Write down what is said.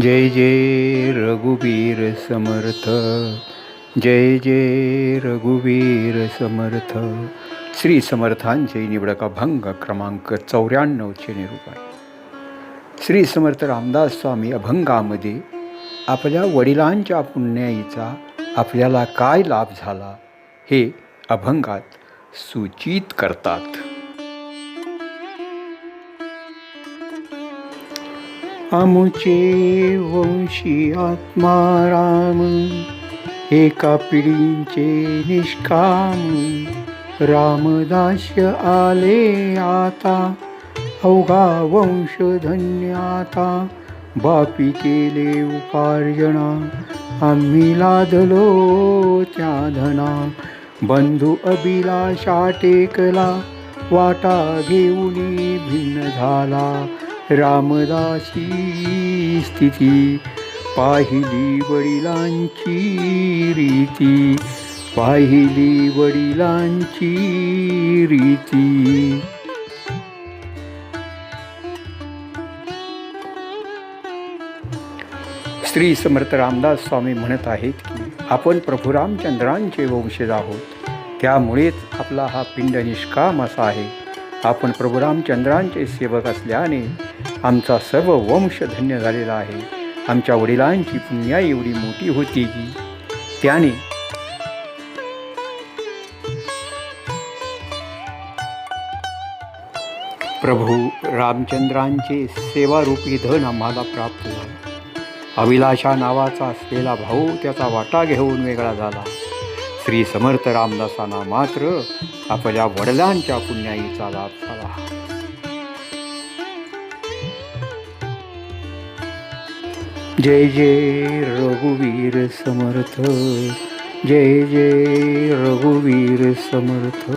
जय जय रघुवीर समर्थ जय जय रघुवीर समर्थ. श्री समर्थांचे निवडक अभंग क्रमांक चौऱ्याण्णवचे निरूपण. श्री समर्थ रामदास स्वामी अभंगामध्ये आपल्या वडिलांच्या पुण्याईचा आपल्याला काय लाभ झाला हे अभंगात सूचित करतात. आमचे वंशी आत्मा राम एका पिढींचे निष्काम. रामदास्य आले आता अवघा वंश धन्य आता. बापी केले उपार्जना आम्ही लादलो त्या धना. बंधू अभिलाषा टेकला वाटा घेऊन भिन्न झाला. रामदासी स्थिती पाहिली वडिलांची रीती पाहिली वडिलांची रीती. श्री समर्थ रामदास स्वामी म्हणत आहेत की आपण प्रभू रामचंद्रांचे वंशज आहोत. त्यामुळेच आपला हा पिंड निष्काम असा आहे. आपण प्रभू रामचंद्रांचे सेवक असल्याने आमचा सर्व वंश धन्य झालेला आहे. आमच्या वडिलांची पुण्या एवढी मोठी होती की त्याने प्रभू रामचंद्रांचे सेवारूपी धन आम्हाला प्राप्त झाले. अभिलाषा नावाचा असलेला भाऊ त्याचा वाटा घेऊन वेगळा झाला. श्री समर्थ रामदासांना मात्र आपल्या वडिलांच्या पुण्याईचा लाभ झाला. जय जय रघुवीर समर्थ जय जय रघुवीर समर्थ.